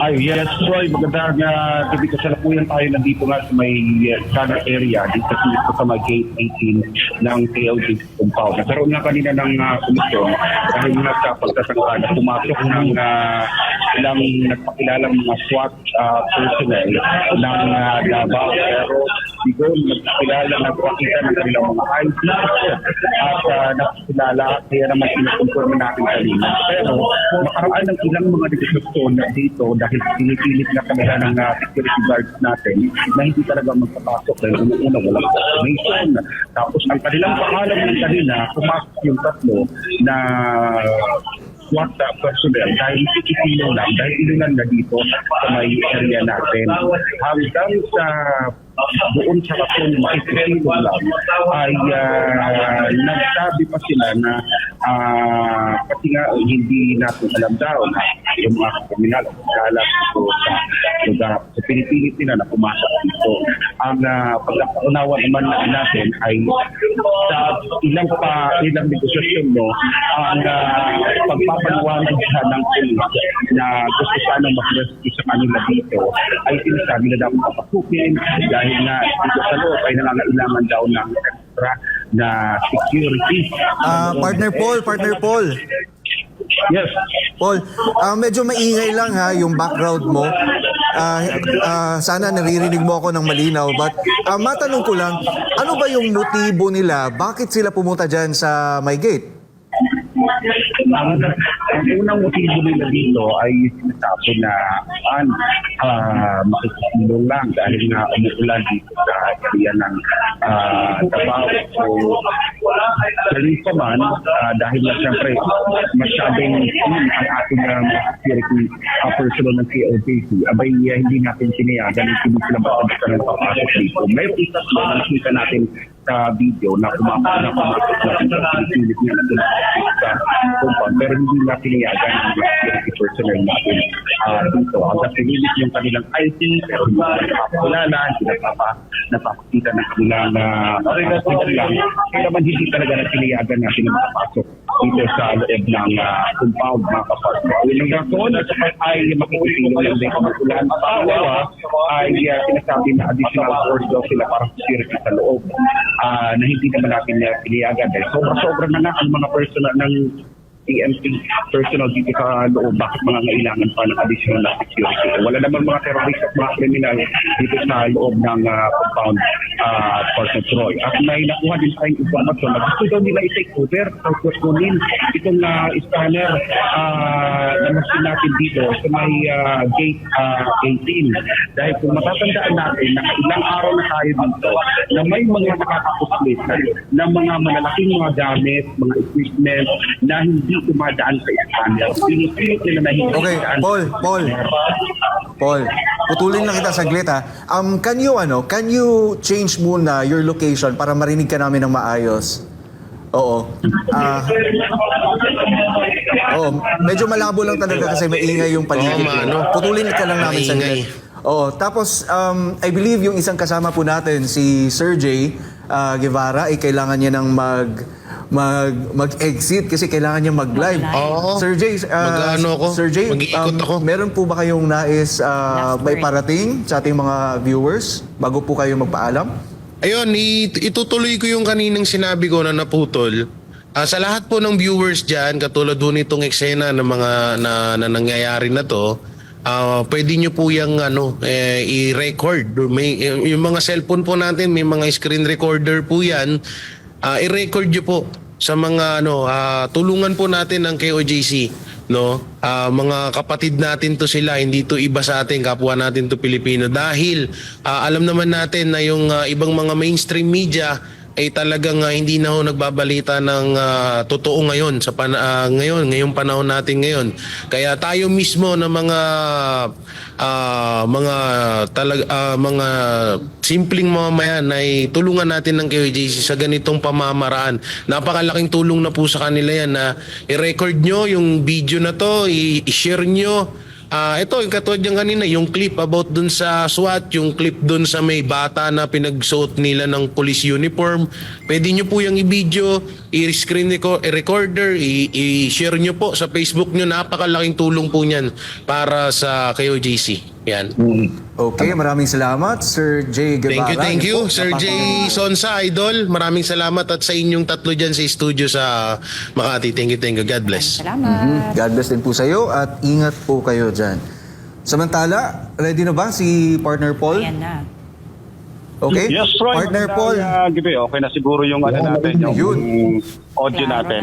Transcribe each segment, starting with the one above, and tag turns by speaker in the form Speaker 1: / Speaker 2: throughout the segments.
Speaker 1: Ay, yes, Troy. Magandang uh, gabi ka sa lapuyan tayo. Nandito nga sa may uh, area, dito sa, sa may gate 18 ng KLG compound. Nagkaroon nga kanina ng uh, komisyon dahil nga sa pagkasangka na pumasok ng uh, ilang nagpakilalang mga SWAT uh, personnel ng uh, Davao. Pero siguro nagpakilala, nagpakita ng kanilang mga ID at uh, nagpakilala kaya naman sinukonfirm natin kanina. Pero makaraan ng ilang mga negosasyon na dito dahil pinipilit na kanila ng uh, security guards natin na hindi talaga magpapasok dahil unang-una walang information. Tapos ang kanilang pangalan ng kanina, pumasok yung tatlo na uh, personnel dahil ikikilaw lang, dahil ilunan na dito sa may area natin. Hanggang sa doon sa kapon makikisilong lang ay uh, nagsabi pa sila na uh, kasi nga hindi natin alam daw na yung mga kriminal kala dito sa lugar. So pinipilit nila na pumasok dito. Ang uh, pagkakaunawa naman natin ay sa ilang pa ilang negosasyon no ang uh, pagpapaliwanag siya ng pulis na gusto sana mag-rescue sa kanila dito ay sinasabi na dapat papasukin dahil na dito sa loob ay nangangailangan daw ng extra na security.
Speaker 2: Ah, partner Paul, partner Paul.
Speaker 1: Yes.
Speaker 2: Paul, ah, medyo maingay lang ha yung background mo. Ah, ah, sana naririnig mo ako ng malinaw. But ah, matanong ko lang, ano ba yung motibo nila? Bakit sila pumunta dyan sa my gate?
Speaker 1: Ang, ang unang motibo nila dito ay sinasabi na an uh, makikisilong lang dahil nga umuulan dito sa area ng uh, Davao. So, galing pa man, ah, dahil na siyempre masyadong yun ang ating um, security uh, personnel ng COPC, abay uh, hindi natin sinayagan, hindi sila basta ng papasok dito. Na nakita natin sa video na kumapasok na pumasok na pinipilit niya na sa compound pero hindi na pinayagan ng mga security personnel natin uh, dito. Hanggang pinilit yung kanilang ID pero hindi na nakapulala, hindi na napapa, napapakita ng kanilang uh, lang. Kaya naman hindi talaga na pinayagan natin na makapasok dito sa loob ng uh, compound mga kapatid. Yung rason ay makikisilong lang din kung ulan. Pangalawa ay uh, sinasabi na additional force daw sila para sa security sa loob ah, na hindi naman natin uh, pinayagan. Dahil sobra-sobra na na ang mga personal ng PMP personal dito sa loob. Bakit mga ngailangan pa ng additional na security? Wala naman mga terrorist at mga kriminal dito sa loob ng uh, compound uh, Port of Troy. At may nakuha din tayong informasyon na gusto daw nila i-take over o kunin itong uh, scanner uh, na masin natin dito sa may uh, gate uh, 18. Dahil kung matatandaan natin na ilang araw na tayo dito na may mga nakakapuslit na mga malalaking mga gamit, mga equipment na hindi tumadaan sa scanner. Pinipilit nila na hindi
Speaker 2: Okay, Paul,
Speaker 1: sa
Speaker 2: Paul. Paul, putulin lang kita saglit ha. Um, can you ano, can you change muna your location para marinig ka namin ng maayos? Oo. Ah. Oo, medyo malabo lang talaga kasi maingay yung paligid.
Speaker 3: Oo, maano.
Speaker 2: Putulin ka lang namin
Speaker 3: Maingay.
Speaker 2: saglit. Oo, tapos um, I believe yung isang kasama po natin si Sir Jay ah, Guevara ay kailangan niya ng mag mag mag-exit kasi kailangan niya mag-live.
Speaker 3: Oo.
Speaker 2: Sir Jay, ah,
Speaker 3: Mag-ano ako?
Speaker 2: Sir Jay,
Speaker 3: Mag-iikot
Speaker 2: um,
Speaker 3: ako.
Speaker 2: meron po ba kayong nais ah,
Speaker 4: Last
Speaker 2: may
Speaker 4: word.
Speaker 2: parating sa ating mga viewers bago po kayo magpaalam?
Speaker 3: Ayun, it- itutuloy ko yung kaninang sinabi ko na naputol. Ah, sa lahat po ng viewers dyan, katulad po nitong eksena ng mga na, na nangyayari na to, ah, pwede nyo po yung ano, eh, i-record. May, yung mga cellphone po natin, may mga screen recorder po yan. Ah, i-record nyo po sa mga ano, ah, tulungan po natin ng KOJC no? Ah, mga kapatid natin to sila hindi to iba sa atin kapwa natin to Pilipino. Dahil ah, alam naman natin na yung ah, ibang mga mainstream media ay talagang ah, hindi na ho nagbabalita ng ah, totoo ngayon sa pan- ah, ngayon ngayong panahon natin ngayon kaya tayo mismo na mga ah, mga talag ah, mga simpleng mamamayan ay tulungan natin ng KJC sa ganitong pamamaraan. Napakalaking tulong na po sa kanila yan na i-record nyo yung video na to, i-share nyo Ah, ito, yung katulad yung kanina, yung clip about dun sa SWAT, yung clip dun sa may bata na pinagsuot nila ng police uniform. Pwede nyo po yung i-video, i-screen reco- i-recorder, i- i-share nyo po sa Facebook nyo. Napakalaking tulong po niyan para sa KOJC. Yan.
Speaker 2: Okay, maraming salamat, Sir Jay Guevara.
Speaker 3: Thank you, thank you.
Speaker 2: Yun po,
Speaker 3: Sir
Speaker 2: napaka-
Speaker 3: Jay Sonsa, Idol. Maraming salamat at sa inyong tatlo dyan sa studio sa Makati. Thank you, thank you. God bless.
Speaker 4: Salamat.
Speaker 2: God bless din po sa iyo at ingat po kayo dyan. Samantala, ready na ba si Partner Paul?
Speaker 4: Ayan na.
Speaker 2: Okay?
Speaker 1: Yes, Roy.
Speaker 2: Partner
Speaker 1: magandang,
Speaker 2: Paul.
Speaker 1: ah, gabi. Okay na siguro yung ano natin, yung
Speaker 2: Yun.
Speaker 1: audio natin.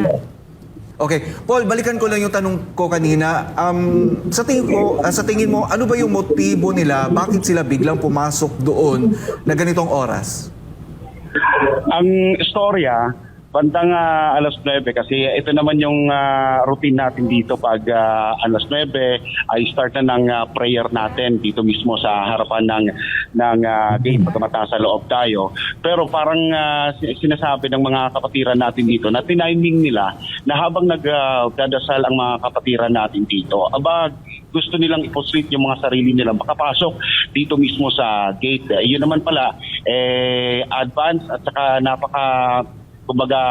Speaker 2: Okay, Paul, balikan ko lang yung tanong ko kanina. Um, sa tingin ko, ah, sa tingin mo, ano ba yung motibo nila? Bakit sila biglang pumasok doon na ganitong oras?
Speaker 1: Ang istorya, bandang ah, alas 9 kasi ito naman yung ah, routine natin dito pag ah, alas 9 ay start na ng ah, prayer natin dito mismo sa harapan ng ng ah, gate pag mataas sa loob tayo. Pero parang sin- sinasabi ng mga kapatiran natin dito na tiniming nila na habang nagdadasal ang mga kapatiran natin dito, aba gusto nilang iposlit yung mga sarili nila makapasok dito mismo sa gate. Eh, yun naman pala, eh, advance at saka napaka kumbaga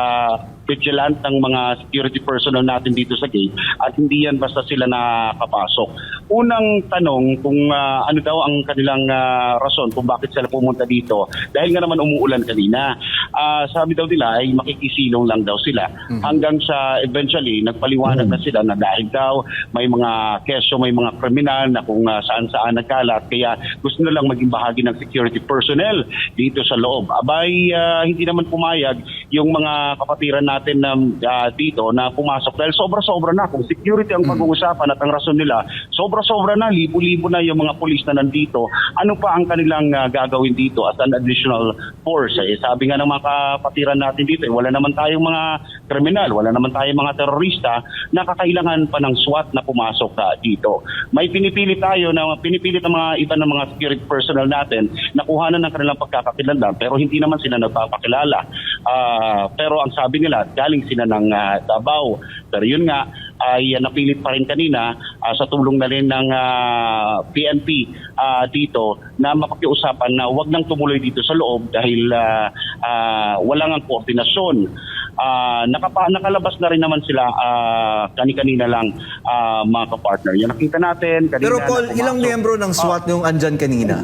Speaker 1: vigilant ng mga security personnel natin dito sa gate at hindi yan basta sila nakapasok. Unang tanong kung ah, ano daw ang kanilang ah, rason kung bakit sila pumunta dito dahil nga naman umuulan kanina. Ah, sabi daw nila ay makikisilong lang daw sila hanggang sa eventually nagpaliwanag na sila na dahil daw may mga keso, may mga kriminal na kung ah, saan-saan nagkalat kaya gusto na lang maging bahagi ng security personnel dito sa loob. Abay, ah, hindi naman pumayag yung mga kapatiran natin na ah, dito na pumasok dahil sobra-sobra na kung security ang pag-uusapan at ang rason nila, sobra-sobra na, libo-libo na yung mga pulis na nandito. Ano pa ang kanilang ah, gagawin dito as an additional force? Eh, sabi nga ng mga kapatiran natin dito, eh, wala naman tayong mga kriminal, wala naman tayong mga terorista na kakailangan pa ng SWAT na pumasok ah, dito. May pinipili tayo na pinipilit ng mga iba ng mga security personnel natin na kuhanan ng kanilang pagkakakilanlan pero hindi naman sila nagpapakilala. Ah, pero ang sabi nila, galing sila ng ah, Davao. Pero yun nga, ay ah, napilit pa rin kanina ah, sa tulong na rin ng ah, PNP ah, dito na mapakiusapan na wag nang tumuloy dito sa loob dahil ah, ah, walang ang koordinasyon. Ah, nakapa, nakalabas na rin naman sila ah, kani-kanina lang ah, mga kapartner. Yung nakita natin kanina
Speaker 2: Pero Paul, ilang miyembro ng SWAT yung andyan kanina?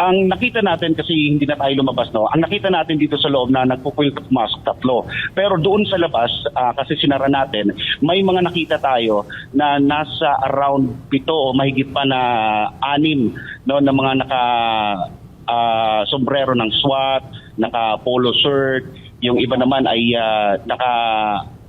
Speaker 1: Ang nakita natin kasi hindi na tayo lumabas no. Ang nakita natin dito sa loob na nagpupulit at pumasok tatlo. Pero doon sa labas ah, kasi sinara natin, may mga nakita tayo na nasa around pito o mahigit pa na anim no na mga naka ah, sombrero ng SWAT, naka polo shirt, yung iba naman ay ah, naka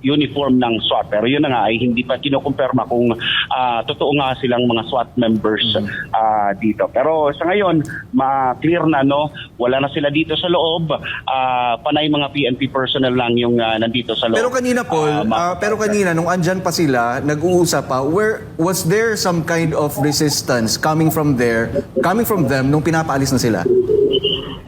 Speaker 1: uniform ng SWAT. Pero yun na nga ay hindi pa kinukumpirma kung ah, totoo nga silang mga SWAT members ah, dito. Pero sa ngayon, ma-clear na no, wala na sila dito sa loob. Ah, panay mga PNP personnel lang yung ah, nandito sa loob.
Speaker 2: Pero kanina, Paul,
Speaker 1: ma-
Speaker 2: ah, pero kanina, nung andyan pa sila, nag-uusap pa, where, was there some kind of resistance coming from there, coming from them, nung pinapaalis na sila?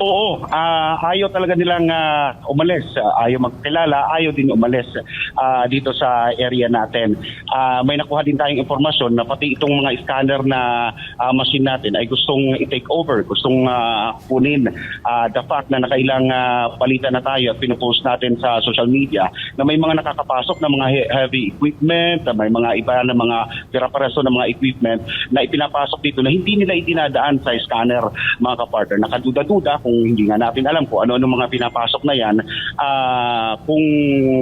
Speaker 1: Oo, ah, ayaw talaga nilang ah, umalis. Ah, ayaw magkilala, ayaw din umalis ah, dito sa area natin. Ah, may nakuha din tayong informasyon na pati itong mga scanner na ah, machine natin ay gustong i-take over, gustong ah, kunin Ah, the fact na nakailang ah, palitan na tayo at pinupost natin sa social media na may mga nakakapasok na mga he- heavy equipment, may mga iba na mga pirapareso na mga equipment na ipinapasok dito na hindi nila itinadaan sa scanner mga kapartner. Nakaduda-duda kung hindi nga natin alam kung ano-ano mga pinapasok na yan. Ah, kung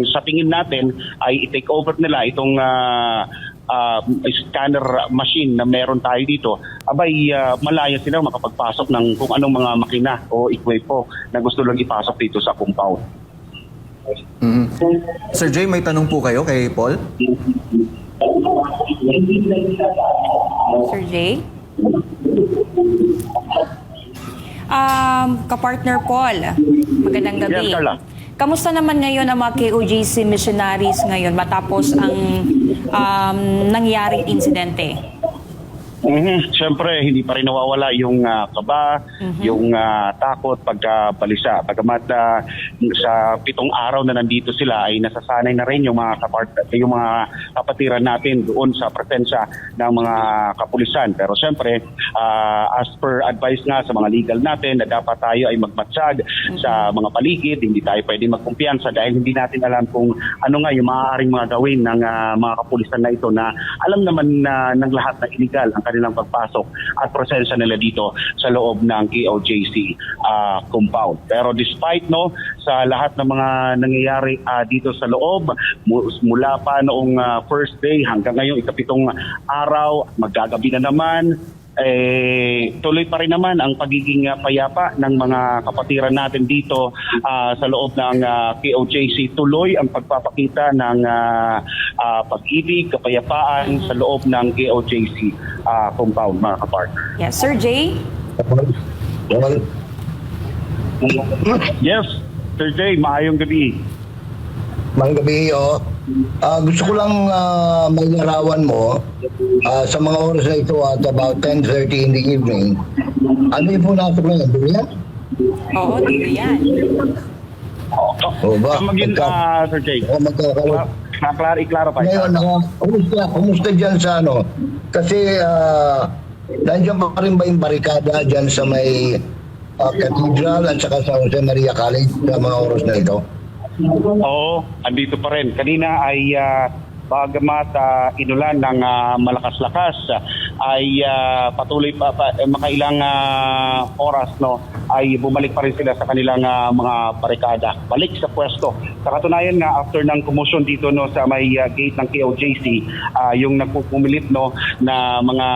Speaker 1: sa tingin natin ay i-take over nila itong ah, ah, scanner machine na meron tayo dito, abay ah, malaya sila makapagpasok ng kung anong mga makina o equipo na gusto lang ipasok dito sa compound.
Speaker 2: Mhm. Sir Jay, may tanong po kayo kay Paul?
Speaker 4: Sir Jay? Um, kapartner Paul, magandang gabi.
Speaker 1: Yes, Carla.
Speaker 4: Kamusta naman ngayon ang mga KOJC missionaries ngayon matapos ang um, nangyaring insidente?
Speaker 1: Mhm. Siyempre, hindi pa rin nawawala yung ah, kaba, yung ah, takot pagkabalisa. Pagkamat ah, sa pitong araw na nandito sila ay nasasanay na rin yung mga kapart yung mga kapatiran natin doon sa presensya ng mga kapulisan. Pero siyempre, ah, as per advice nga sa mga legal natin na dapat tayo ay magmatsag sa mga paligid, hindi tayo pwede magkumpiyansa dahil hindi natin alam kung ano nga yung maaaring mga gawin ng ah, mga kapulisan na ito na alam naman na ng lahat na illegal ang kanilang pagpasok at presensya nila dito sa loob ng KOJC ah, compound. Pero despite no sa lahat ng mga nangyayari ah, dito sa loob mu- mula pa noong ah, first day hanggang ngayong ikapitong araw maggagabi na naman eh, tuloy pa rin naman ang pagiging ah, payapa ng mga kapatiran natin dito ah, sa loob ng ah, KOJC. Tuloy ang pagpapakita ng ah, ah, pag-ibig, kapayapaan sa loob ng KOJC ah, compound, mga kapartner.
Speaker 4: Yes, Sir Jay?
Speaker 1: Yes, Sir Jay, maayong gabi.
Speaker 5: Mga gabi, oh. Ah, gusto ko lang ah, may larawan mo ah, sa mga oras na ito at about 10.30 in the evening. Ano yung punasok na yan? Durian?
Speaker 4: Oo, dito yan.
Speaker 5: Oo ba?
Speaker 1: Ang maging,
Speaker 5: Magka-
Speaker 1: ah, Sir Jay,
Speaker 5: Oo, magkakaroon.
Speaker 1: na-clar- i-clarify.
Speaker 5: Ngayon, naka, kumusta, kumusta dyan sa ano? Kasi uh, nandiyan pa rin ba yung barikada dyan sa may ah, cathedral at saka sa Jose Maria College sa mga oras na ito?
Speaker 1: Oo, andito pa rin. Kanina ay uh, bagamat ah, inulan ng ah, malakas-lakas ah, ay ah, patuloy pa, pa eh, makailang ah, oras no ay bumalik pa rin sila sa kanilang ah, mga barikada. Balik sa pwesto. Sa katunayan nga after ng commotion dito no sa may ah, gate ng KOJC, ah, yung nagpupumilit no na mga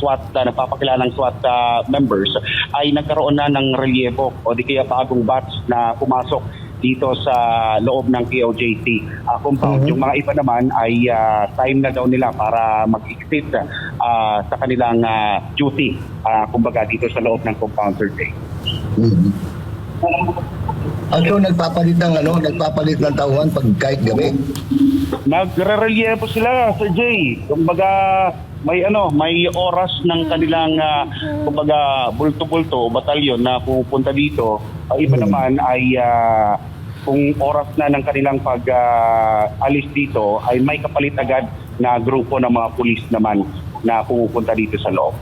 Speaker 1: SWAT na nagpapakilalang SWAT ah, members ay nagkaroon na ng relyebo o di kaya bagong batch na pumasok dito sa loob ng KOJC uh, compound. Yung mga iba naman ay ah, time na daw nila para mag-exit ah, sa kanilang ah, duty, ah, kumbaga dito sa loob ng compound Sir Jay.
Speaker 5: Mhm. Ah, so nagpapalit ng ano, nagpapalit ng tauhan pag kahit gabi.
Speaker 1: Nagre-relievo sila, Sir Jay. Kumbaga, may ano, may oras ng kanilang ah, kumbaga bulto-bulto batalyon na pupunta dito. Ang iba
Speaker 5: Hmm.
Speaker 1: naman ay ah, kung oras na ng kanilang pag ah, alis dito ay may kapalit agad na grupo ng mga pulis naman na pumupunta dito sa loob.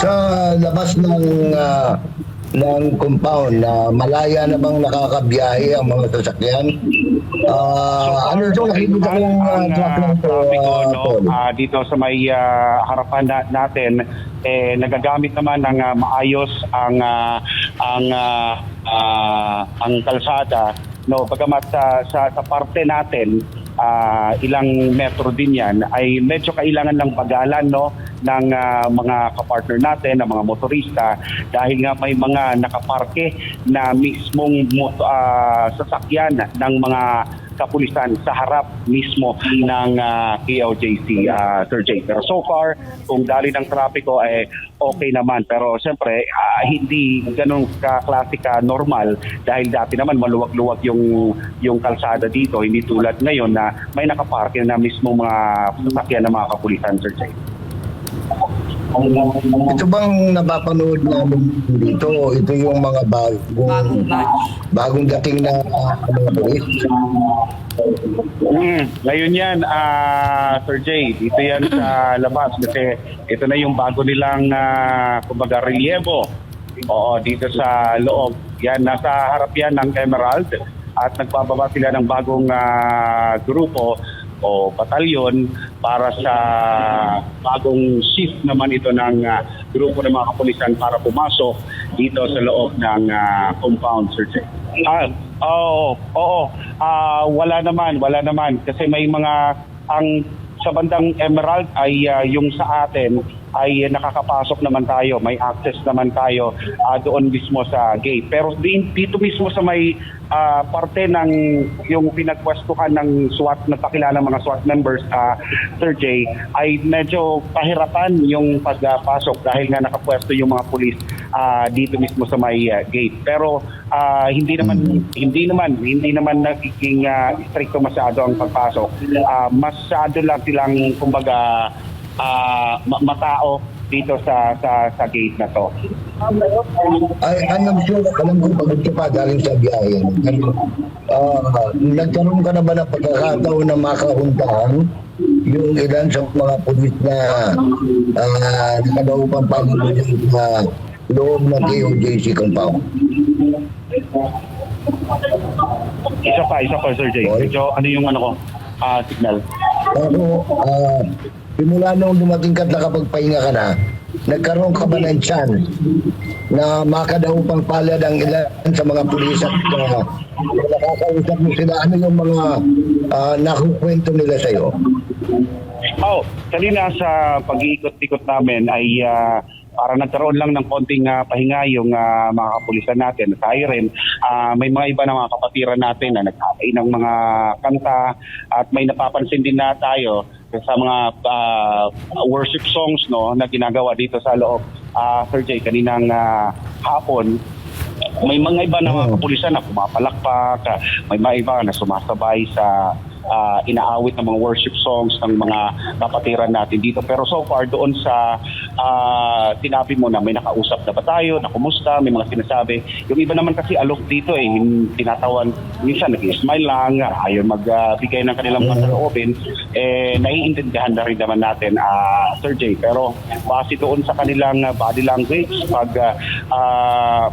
Speaker 5: Sa labas ng ah, ng compound na malaya na bang nakakabiyahe ang mga sasakyan? Ah, ano ito? Nakikita ko yung uh, ng
Speaker 1: trapiko,
Speaker 5: ah,
Speaker 1: no, ah, dito sa may ah, harapan na- natin eh nagagamit naman ng ah, maayos ang ah, ang ah, ah, ang kalsada no bagamat sa sa, sa parte natin ah, ilang metro din yan ay medyo kailangan ng bagalan no ng ah, mga kapartner natin ng mga motorista dahil nga may mga nakaparke na mismong moto, ah, sasakyan ng mga kapulisan sa harap mismo ng ah, KOJC, ah, Sir Jay. Pero so far, kung dali ng trapiko ay okay naman. Pero siyempre, ah, hindi ganun ka-klase ka normal dahil dati naman maluwag-luwag yung, yung kalsada dito. Hindi tulad ngayon na may nakaparke na mismo mga sasakyan ng mga kapulisan, Sir Jay.
Speaker 5: Ito bang napapanood namin dito? Ito yung mga bagong,
Speaker 4: Bagong batch.
Speaker 5: bagong dating na uh, mga polis.
Speaker 1: Mm, ngayon yan, ah, Sir Jay, dito yan sa labas kasi ito na yung bago nilang, uh, kumbaga, relievo. Oo, dito sa loob. Yan, nasa harap yan ng Emerald at nagpababa sila ng bagong ah, grupo o batalyon para sa bagong shift naman ito ng ah, grupo ng mga kapulisan para pumasok dito sa loob ng ah, compound, Sir Jay. Ah, oo, oo. Ah, wala naman, wala naman kasi may mga ang sa bandang Emerald ay ah, yung sa atin ay nakakapasok naman tayo, may access naman tayo ah, doon mismo sa gate. Pero din, dito mismo sa may ah, parte ng yung pinagpwestuhan ng SWAT na pakilala mga SWAT members ah, Sir Jay ay medyo pahirapan yung pagpasok dahil nga nakapwesto yung mga pulis ah, dito mismo sa may ah, gate. Pero ah, hindi naman hindi naman hindi naman nagiging ah, stricto masyado ang pagpasok. Ah, masyado lang silang kumbaga ah, ma- matao dito sa sa sa gate na to.
Speaker 5: Ay, alam sure, alam ko pagod ka pa galing sa biyahe. Ah, nagkaroon ka na ba ng pagkakataon na makahuntahan yung ilan sa mga pulis na uh, nakadaupang pamilya sa loob ng KOJC compound?
Speaker 1: Isa pa, isa pa Sir Jay.
Speaker 5: Okay.
Speaker 1: Medyo ano yung ano ko, ah, signal.
Speaker 5: Ako, ah, simula nung dumating ka at nakapagpahinga ka na, nagkaroon ka ba ng chance na makadaupang palad ang ilan sa mga pulis at uh, nakakausap mo sila, ano yung mga uh, nakukwento nila sa'yo?
Speaker 1: Oh, kanina sa pag-iikot-ikot namin ay ah, para nagkaroon lang ng konting ah, pahinga yung ah, mga kapulisan natin. Tayo rin, ah, may mga iba na mga kapatiran natin na nagkakay ng mga kanta at may napapansin din na tayo sa mga ah, worship songs no na ginagawa dito sa loob. Ah, Sir Jay, kaninang ah, hapon, may mga iba na mga
Speaker 5: Oo.
Speaker 1: kapulisan na pumapalakpak, may mga iba na sumasabay sa ah, inaawit ng mga worship songs ng mga kapatiran natin dito. Pero so far doon sa ah, sinabi mo na may nakausap na ba tayo, na kumusta, may mga sinasabi. Yung iba naman kasi alok dito eh, tinatawan, minsan nag-smile lang, ayaw magbigay ng kanilang mga saloobin, eh naiintindihan na rin naman natin, ah, Sir Jay. Pero base doon sa kanilang body language, pag ah,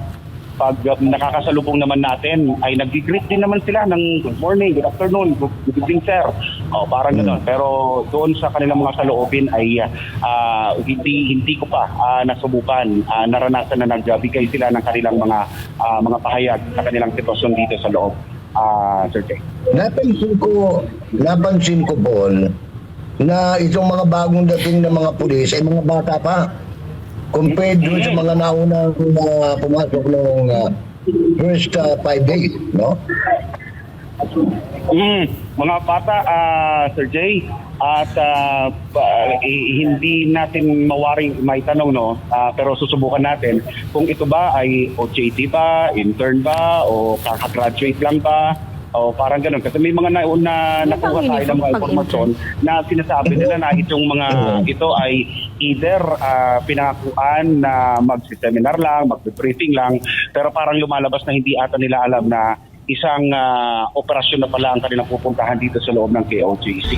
Speaker 1: pag uh, nakakasalubong naman natin ay nag-greet din naman sila ng good morning, good afternoon, good, good evening sir. O parang gano'n. Pero doon sa kanilang mga saloobin ay ah, hindi hindi ko pa ah, nasubukan, ah, naranasan na nagbigay sila ng kanilang mga ah, mga pahayag sa kanilang sitwasyon dito sa loob. Ah, Sir Jay.
Speaker 5: Napansin ko, napansin ko, Paul, na itong mga bagong dating na mga pulis ay mga bata pa. Compared doon sa mga naunang na pumasok noong ah, first ah, five days, no?
Speaker 1: Mm, mga bata, ah, Sir Jay, at ba- eh, hindi natin mawaring may tanong, no? Ah, pero susubukan natin kung ito ba ay OJT ba, intern ba, o kakagraduate lang ba, o parang ganun. Kasi may mga na, na nakuha tayo ng mga informasyon na sinasabi nila na itong mga ito ay either ah, pinangakuan na mag-seminar lang, mag-briefing lang, pero parang lumalabas na hindi ata nila alam na isang ah, operasyon na pala ang kanilang pupuntahan dito sa loob ng KOJC.